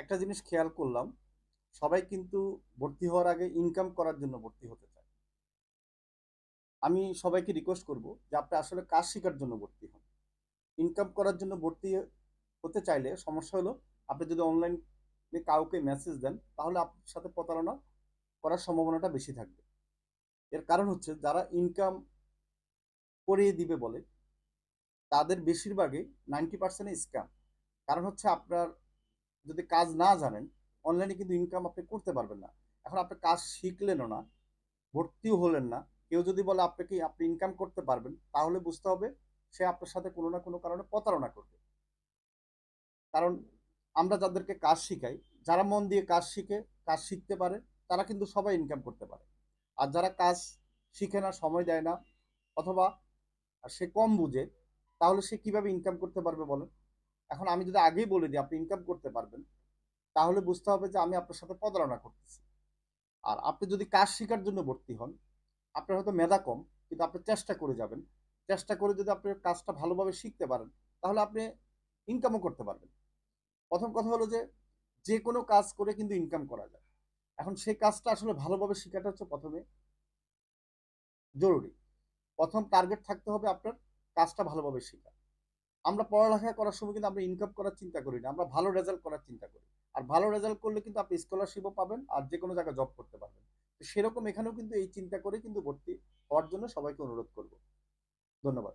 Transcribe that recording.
একটা জিনিস খেয়াল করলাম, সবাই কিন্তু ভর্তি হওয়ার আগে ইনকাম করার জন্য ভর্তি হতে চায়। আমি সবাইকে রিকোয়েস্ট করব যে আপনি আসলে কাজ শেখার জন্য ভর্তি হন। ইনকাম করার জন্য ভর্তি হতে চাইলে সমস্যা হলো, আপনি যদি অনলাইনে কাউকে মেসেজ দেন, তাহলে আপনার সাথে প্রতারণা করার সম্ভাবনাটা বেশি থাকবে। এর কারণ হচ্ছে যারা ইনকাম করিয়ে দিবে বলে, তাদের বেশিরভাগই নাইনটি পার্সেন্ট স্ক্যাম কারণ হচ্ছে আপনার যদি কাজ না জানেন অনলাইনে কিন্তু ইনকাম আপনি করতে পারবেন না। এখন আপনি কাজ শিখলেনও না, ভর্তিও হলেন না, কেউ যদি বলে আপনাকে আপনি ইনকাম করতে পারবেন, তাহলে বুঝতে হবে সে আপনার সাথে কোনো না কোনো কারণে প্রতারণা করবে। কারণ আমরা যাদেরকে কাজ শিখাই, যারা মন দিয়ে কাজ শিখে, কাজ শিখতে পারে, তারা কিন্তু সবাই ইনকাম করতে পারে। আর যারা কাজ শিখে না, সময় দেয় না, অথবা সে কম বুঝে, তাহলে সে কীভাবে ইনকাম করতে পারবে বলেন? এখন আমি যদি আগেই বলে দিই, আপনি ইনকাম করতে পারবেন, তাহলে বুঝতে হবে যে আমি আপনার সাথে প্রতারণা করতেছি। আর আপনি যদি কাজ শেখার জন্য ভর্তি হন, আপনার হয়তো মেধা কম, কিন্তু আপনি চেষ্টা করে যাবেন। চেষ্টা করে যদি আপনি কাজটা ভালোভাবে শিখতে পারেন, তাহলে আপনি ইনকামও করতে পারবেন। প্রথম কথা হলো যে যে কোনো কাজ করে কিন্তু ইনকাম করা যায়। এখন সেই কাজটা আসলে ভালোভাবে শেখাটা হচ্ছে প্রথমে জরুরি। প্রথম টার্গেট থাকতে হবে আপনার কাজটা ভালোভাবে শেখা আমরা পড়ালেখা করার সময় কিন্তু আমরা ইনকাম করার চিন্তা করি না, আমরা ভালো রেজাল্ট করার চিন্তা করি। আর ভালো রেজাল্ট করলে কিন্তু আপনি স্কলারশিপও পাবেন আর যে কোনো জায়গায় জব করতে পারবেন। তো সেরকম এখানেও কিন্তু এই চিন্তা করে কিন্তু ভর্তি হওয়ার জন্য সবাইকে অনুরোধ করব। ধন্যবাদ।